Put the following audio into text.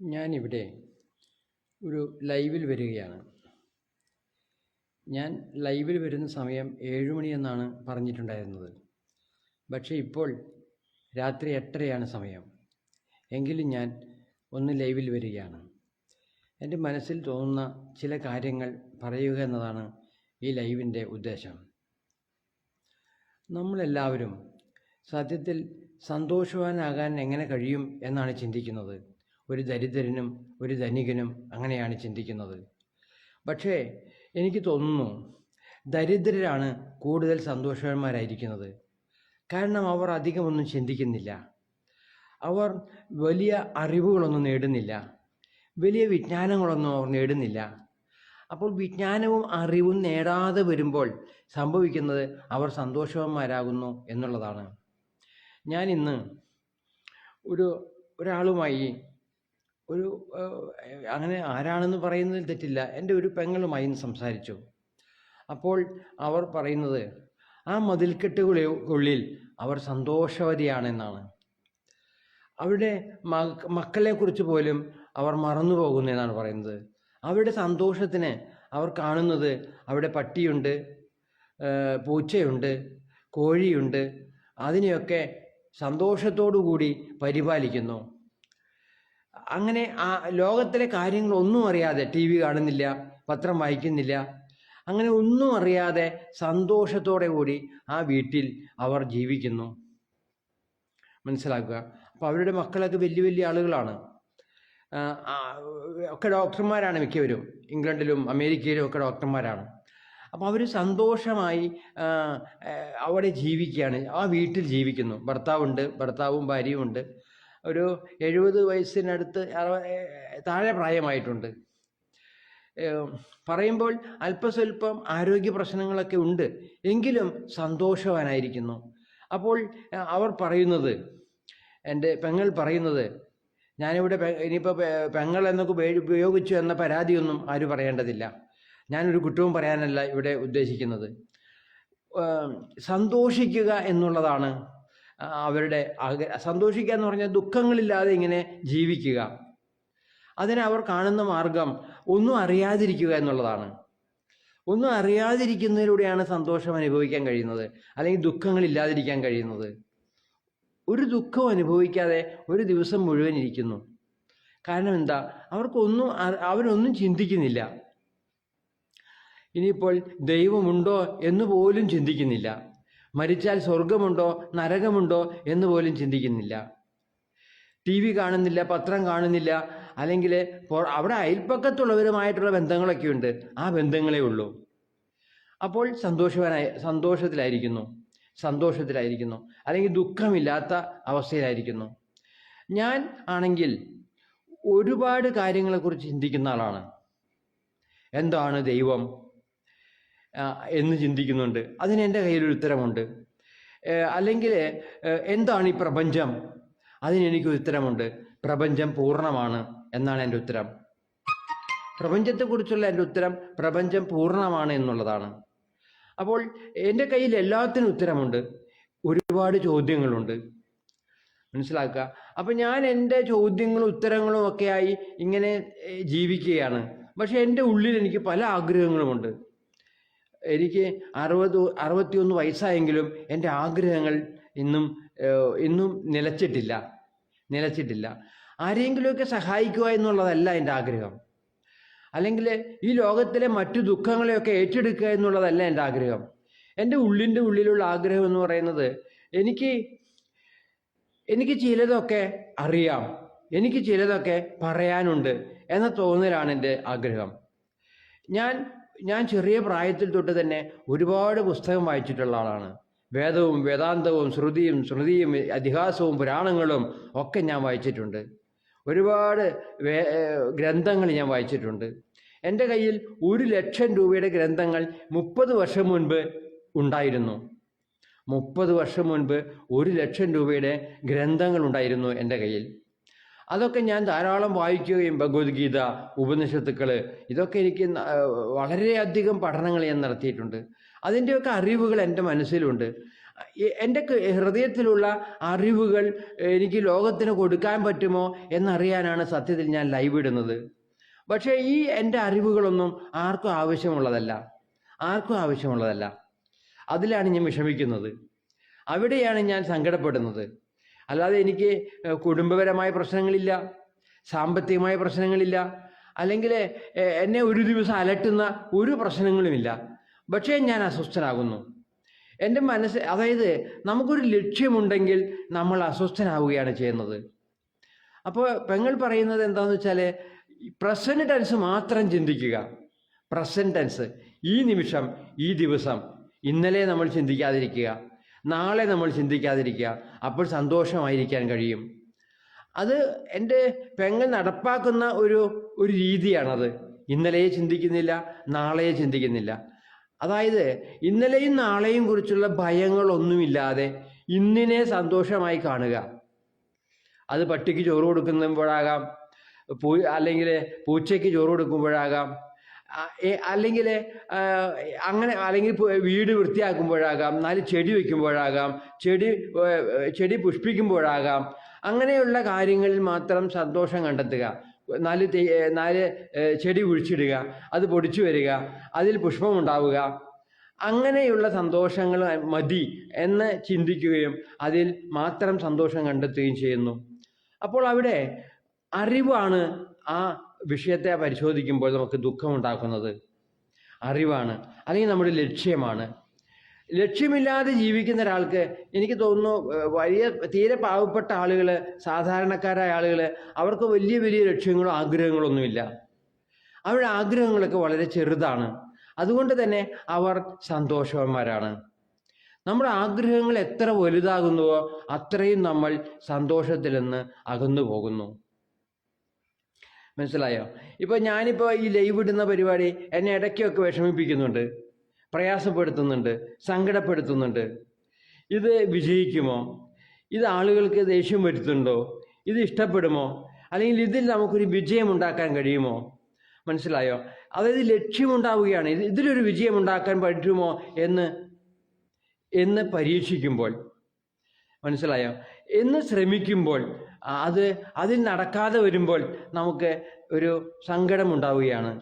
ഞാനിവിടെ ഒരു ലൈവിൽ വരികയാണ്. ഞാൻ ലൈവിൽ വരുന്ന സമയം ഏഴ് മണിയെന്നാണ് പറഞ്ഞിട്ടുണ്ടായിരുന്നത്. പക്ഷേ ഇപ്പോൾ രാത്രി എട്ടരയാണ് സമയം. എങ്കിലും ഞാൻ ഒന്ന് ലൈവിൽ വരികയാണ്. എന്റെ മനസ്സിൽ തോന്നുന്ന ചില കാര്യങ്ങൾ പറയുക എന്നതാണ് ഈ ലൈവിന്റെ ഉദ്ദേശം. നമ്മളെല്ലാവരും സത്യത്തിൽ സന്തോഷവാനാകാൻ എങ്ങനെ കഴിയും എന്നാണ് ചിന്തിക്കുന്നത്. ഒരു ദരിദ്രനും ഒരു ധനികനും അങ്ങനെയാണ് ചിന്തിക്കുന്നത്. പക്ഷേ എനിക്ക് തോന്നുന്നു ദരിദ്രരാണ് കൂടുതൽ സന്തോഷവാന്മാരായിരിക്കുന്നത്. കാരണം അവർ അധികമൊന്നും ചിന്തിക്കുന്നില്ല. അവർ വലിയ അറിവുകളൊന്നും നേടുന്നില്ല. വലിയ വിജ്ഞാനങ്ങളൊന്നും അവർ നേടുന്നില്ല. അപ്പോൾ വിജ്ഞാനവും അറിവും നേടാതെ വരുമ്പോൾ സംഭവിക്കുന്നത് അവർ സന്തോഷവാന്മാരാകുന്നു എന്നുള്ളതാണ്. ഞാൻ ഇന്ന് ഒരു ഒരാളുമായി ഒരു അങ്ങനെ ആരാണെന്ന് പറയുന്നതിൽ തെറ്റില്ല. എന്റെ ഒരു പെങ്ങളുമായി സംസാരിച്ചു. അപ്പോൾ അവർ പറയുന്നത് ആ മതിൽക്കെട്ടുകളുള്ളിൽ അവർ സന്തോഷവതിയാണെന്നാണ്. അവരുടെ മക മക്കളെക്കുറിച്ച് പോലും അവർ മറന്നു പോകുന്നു എന്നാണ് പറയുന്നത്. അവരുടെ സന്തോഷത്തിന് അവർ കാണുന്നത് അവിടെ പട്ടിയുണ്ട് പൂച്ചയുണ്ട് കോഴിയുണ്ട് അതിനെയൊക്കെ സന്തോഷത്തോടു കൂടി പരിപാലിക്കുന്നു. അങ്ങനെ ആ ലോകത്തിലെ കാര്യങ്ങൾ ഒന്നും അറിയാതെ ടി വി കാണുന്നില്ല പത്രം വായിക്കുന്നില്ല അങ്ങനെ ഒന്നും അറിയാതെ സന്തോഷത്തോടെ കൂടി ആ വീട്ടിൽ അവർ ജീവിക്കുന്നു. മനസ്സിലാക്കുക? അപ്പോൾ അവരുടെ മക്കളൊക്കെ വലിയ വലിയ ആളുകളാണ്. ഒക്കെ ഡോക്ടർമാരാണ് മിക്കവരും. ഇംഗ്ലണ്ടിലും അമേരിക്കയിലും ഒക്കെ ഡോക്ടർമാരാണ്. അപ്പോൾ അവർ സന്തോഷമായി അവിടെ ജീവിക്കുകയാണ്. ആ വീട്ടിൽ ജീവിക്കുന്നു. ഭർത്താവുണ്ട് ഭർത്താവും ഭാര്യയും ഉണ്ട്. ഒരു എഴുപത് വയസ്സിനടുത്ത് താഴെ പ്രായമായിട്ടുണ്ട്. പറയുമ്പോൾ അല്പസ്വല്പം ആരോഗ്യ പ്രശ്നങ്ങളൊക്കെ ഉണ്ട്. എങ്കിലും സന്തോഷവാനായിരിക്കുന്നു. അപ്പോൾ അവർ പറയുന്നത് എന്റെ പെങ്ങൾ പറയുന്നത് ഞാനിവിടെ ഇനിയിപ്പോൾ പെങ്ങൾ എന്നൊക്കെ ഉപയോഗിച്ചു എന്ന പരാതിയൊന്നും ആരും പറയേണ്ടതില്ല. ഞാനൊരു കുറ്റവും പറയാനല്ല ഇവിടെ ഉദ്ദേശിക്കുന്നത്. സന്തോഷിക്കുക എന്നുള്ളതാണ് അവരുടെ സന്തോഷിക്കുക എന്ന് പറഞ്ഞാൽ ദുഃഖങ്ങളില്ലാതെ ഇങ്ങനെ ജീവിക്കുക. അതിനെ അവർ കാണുന്ന മാർഗം ഒന്നും അറിയാതിരിക്കുക എന്നുള്ളതാണ്. ഒന്നും അറിയാതിരിക്കുന്നതിലൂടെയാണ് സന്തോഷം അനുഭവിക്കാൻ കഴിയുന്നത് അല്ലെങ്കിൽ ദുഃഖങ്ങളില്ലാതിരിക്കാൻ കഴിയുന്നത്. ഒരു ദുഃഖവും അനുഭവിക്കാതെ ഒരു ദിവസം മുഴുവൻ ഇരിക്കുന്നു. കാരണം എന്താ? അവർക്കൊന്നും അവരൊന്നും ചിന്തിക്കുന്നില്ല. ഇനിയിപ്പോൾ ദൈവമുണ്ടോ എന്ന് പോലും ചിന്തിക്കുന്നില്ല. മരിച്ചാൽ സ്വർഗമുണ്ടോ നരകമുണ്ടോ എന്ന് പോലും ചിന്തിക്കുന്നില്ല. ടി വി കാണുന്നില്ല പത്രം കാണുന്നില്ല അല്ലെങ്കിൽ അവിടെ അയൽപ്പക്കത്തുള്ളവരുമായിട്ടുള്ള ബന്ധങ്ങളൊക്കെ ഉണ്ട് ആ ബന്ധങ്ങളേ ഉള്ളൂ. അപ്പോൾ സന്തോഷവാനായി സന്തോഷത്തിലായിരിക്കുന്നു. സന്തോഷത്തിലായിരിക്കുന്നു. അല്ലെങ്കിൽ ദുഃഖമില്ലാത്ത അവസ്ഥയിലായിരിക്കുന്നു. ഞാൻ ആണെങ്കിൽ ഒരുപാട് കാര്യങ്ങളെക്കുറിച്ച് ചിന്തിക്കുന്ന ആളാണ്. എന്താണ് ദൈവം? എന്ന് ചിന്തിക്കുന്നുണ്ട്. അതിന് എന്റെ കയ്യിലൊരു ഉത്തരമുണ്ട്. അല്ലെങ്കിൽ എന്താണ് ഈ പ്രപഞ്ചം? അതിനെനിക്ക് ഉത്തരമുണ്ട്. പ്രപഞ്ചം പൂർണമാണ് എന്നാണ് എന്റെ ഉത്തരം. പ്രപഞ്ചത്തെക്കുറിച്ചുള്ള എന്റെ ഉത്തരം പ്രപഞ്ചം പൂർണമാണ് എന്നുള്ളതാണ്. അപ്പോൾ എന്റെ കയ്യിൽ എല്ലാത്തിനും ഉത്തരമുണ്ട്. ഒരുപാട് ചോദ്യങ്ങളുണ്ട്. മനസ്സിലാക്കുക? അപ്പം ഞാൻ എന്റെ ചോദ്യങ്ങളും ഉത്തരങ്ങളും ഒക്കെയായി ഇങ്ങനെ ജീവിക്കുകയാണ്. പക്ഷേ എന്റെ ഉള്ളിൽ എനിക്ക് പല ആഗ്രഹങ്ങളുമുണ്ട്. എനിക്ക് അറുപത് അറുപത്തിയൊന്ന് വയസ്സായെങ്കിലും എന്റെ ആഗ്രഹങ്ങൾ ഇന്നും ഇന്നും നിലച്ചിട്ടില്ല. നിലച്ചിട്ടില്ല. ആരെങ്കിലുമൊക്കെ സഹായിക്കുക എന്നുള്ളതല്ല എന്റെ ആഗ്രഹം. അല്ലെങ്കിൽ ഈ ലോകത്തിലെ മറ്റു ദുഃഖങ്ങളെയൊക്കെ ഏറ്റെടുക്കുക എന്നുള്ളതല്ല എന്റെ ആഗ്രഹം. എന്റെ ഉള്ളിന്റെ ഉള്ളിലുള്ള ആഗ്രഹം എന്ന് പറയുന്നത് എനിക്ക് എനിക്ക് ചിലതൊക്കെ അറിയാം. എനിക്ക് ചിലതൊക്കെ പറയാനുണ്ട് എന്ന തോന്നലാണ് എന്റെ ആഗ്രഹം. ഞാൻ ഞാൻ ചെറിയ പ്രായത്തിൽ തൊട്ട് തന്നെ ഒരുപാട് പുസ്തകം വായിച്ചിട്ടുള്ള ആളാണ്. വേദവും വേദാന്തവും ശ്രുതിയും ശ്രുതിയും ഇതിഹാസവും പുരാണങ്ങളും ഒക്കെ ഞാൻ വായിച്ചിട്ടുണ്ട്. ഒരുപാട് ഗ്രന്ഥങ്ങൾ ഞാൻ വായിച്ചിട്ടുണ്ട്. എന്റെ കയ്യിൽ ഒരു ലക്ഷം രൂപയുടെ ഗ്രന്ഥങ്ങൾ മുപ്പത് വർഷം മുൻപ് ഉണ്ടായിരുന്നു. മുപ്പത് വർഷം മുൻപ് ഒരു ലക്ഷം രൂപയുടെ ഗ്രന്ഥങ്ങൾ ഉണ്ടായിരുന്നു എന്റെ കയ്യിൽ. അതൊക്കെ ഞാൻ ധാരാളം വായിക്കുകയും ഭഗവത്ഗീത ഉപനിഷത്തുക്കൾ ഇതൊക്കെ എനിക്ക് വളരെയധികം പഠനങ്ങൾ ഞാൻ നടത്തിയിട്ടുണ്ട്. അതിന്റെയൊക്കെ അറിവുകൾ എന്റെ മനസ്സിലുണ്ട്. എന്റെ ഹൃദയത്തിലുള്ള അറിവുകൾ എനിക്ക് ലോകത്തിന് കൊടുക്കാൻ പറ്റുമോ എന്നറിയാനാണ് സത്യത്തിൽ ഞാൻ ലൈവ് ഇടുന്നത്. പക്ഷേ ഈ എന്റെ അറിവുകളൊന്നും ആർക്കും ആവശ്യമുള്ളതല്ല. ആർക്കും ആവശ്യമുള്ളതല്ല. അതിലാണ് ഞാൻ വിഷമിക്കുന്നത്. അവിടെയാണ് ഞാൻ സങ്കടപ്പെടുന്നത്. അല്ലാതെ എനിക്ക് കുടുംബപരമായ പ്രശ്നങ്ങളില്ല സാമ്പത്തികമായ പ്രശ്നങ്ങളില്ല അല്ലെങ്കിൽ എന്നെ ഒരു ദിവസം അലട്ടുന്ന ഒരു പ്രശ്നങ്ങളുമില്ല. പക്ഷേ ഞാൻ അസ്വസ്ഥനാകുന്നു. എന്റെ മനസ്സ് അതായത് നമുക്കൊരു ലക്ഷ്യമുണ്ടെങ്കിൽ നമ്മൾ അസ്വസ്ഥനാവുകയാണ് ചെയ്യുന്നത്. അപ്പോൾ പെങ്ങൾ പറയുന്നത് എന്താണെന്ന് വെച്ചാൽ പ്രസന്റ് ടെൻസ് മാത്രം ചിന്തിക്കുക. പ്രസന്റ് ടെൻസ് ഈ നിമിഷം ഈ ദിവസം ഇന്നലെ നമ്മൾ ചിന്തിക്കാതിരിക്കുക. നാളെ നമ്മൾ ചിന്തിക്കാതിരിക്കുക. അപ്പോൾ സന്തോഷമായിരിക്കാൻ കഴിയും. അത് എന്റെ പെങ്ങൾ നടപ്പാക്കുന്ന ഒരു ഒരു രീതിയാണത്. ഇന്നലെയെ ചിന്തിക്കുന്നില്ല നാളെയെ ചിന്തിക്കുന്നില്ല. അതായത് ഇന്നലെയും നാളെയും കുറിച്ചുള്ള ഭയങ്ങളൊന്നുമില്ലാതെ ഇന്നിനെ സന്തോഷമായി കാണുക. അത് പട്ടിക്ക് ചോറ് കൊടുക്കുമ്പോഴാകാം പൂ അല്ലെങ്കിൽ പൂച്ചയ്ക്ക് ചോറ് കൊടുക്കുമ്പോഴാകാം അല്ലെങ്കിൽ അങ്ങനെ അല്ലെങ്കിൽ വീട് വൃത്തിയാക്കുമ്പോഴാകാം നാല് ചെടി വയ്ക്കുമ്പോഴാകാം ചെടി ചെടി പുഷ്പിക്കുമ്പോഴാകാം അങ്ങനെയുള്ള കാര്യങ്ങളിൽ മാത്രം സന്തോഷം കണ്ടെത്തുക. നാല് നാല് ചെടി കുഴിച്ചിടുക അത് പൊടിച്ചു വരിക അതിൽ പുഷ്പമുണ്ടാവുക. അങ്ങനെയുള്ള സന്തോഷങ്ങൾ മതി എന്ന് ചിന്തിക്കുകയും അതിൽ മാത്രം സന്തോഷം കണ്ടെത്തുകയും ചെയ്യുന്നു. അപ്പോൾ അവിടെ അറിവാണ് ആ വിഷയത്തെ പരിശോധിക്കുമ്പോൾ നമുക്ക് ദുഃഖമുണ്ടാക്കുന്നത്. അറിവാണ്. അല്ലെങ്കിൽ നമ്മുടെ ലക്ഷ്യമാണ്. ലക്ഷ്യമില്ലാതെ ജീവിക്കുന്ന ഒരാൾക്ക് എനിക്ക് തോന്നുന്നു വലിയ തീരെ പാവപ്പെട്ട ആളുകൾ സാധാരണക്കാരായ ആളുകൾ അവർക്ക് വലിയ വലിയ ലക്ഷ്യങ്ങളോ ആഗ്രഹങ്ങളോ ഒന്നുമില്ല. അവരുടെ ആഗ്രഹങ്ങളൊക്കെ വളരെ ചെറുതാണ്. അതുകൊണ്ട് തന്നെ അവർ സന്തോഷവാന്മാരാണ്. നമ്മുടെ ആഗ്രഹങ്ങൾ എത്ര വലുതാകുന്നുവോ അത്രയും നമ്മൾ സന്തോഷത്തിൽ നിന്ന് അകന്നു പോകുന്നു മനസ്സിലായോ? ഇപ്പോൾ ഞാനിപ്പോൾ ഈ ലൈവ് ഇടുന്ന പരിപാടി എന്നെ ഇടയ്ക്കൊക്കെ വിഷമിപ്പിക്കുന്നുണ്ട് പ്രയാസപ്പെടുത്തുന്നുണ്ട് സങ്കടപ്പെടുത്തുന്നുണ്ട്. ഇത് വിജയിക്കുമോ? ഇത് ആളുകൾക്ക് ദേഷ്യം വരുത്തുന്നുണ്ടോ? ഇത് ഇഷ്ടപ്പെടുമോ? അല്ലെങ്കിൽ ഇതിൽ നമുക്കൊരു വിജയം ഉണ്ടാക്കാൻ കഴിയുമോ? മനസ്സിലായോ? അതായത് ലക്ഷ്യമുണ്ടാവുകയാണ്. ഇത് ഇതിലൊരു വിജയം ഉണ്ടാക്കാൻ പറ്റുമോ എന്ന് എന്ന് പരീക്ഷിക്കുമ്പോൾ. മനസ്സിലായോ? എന്ന് ശ്രമിക്കുമ്പോൾ അത് അതിൽ നടക്കാതെ വരുമ്പോൾ നമുക്ക് ഒരു സങ്കടം ഉണ്ടാവുകയാണ്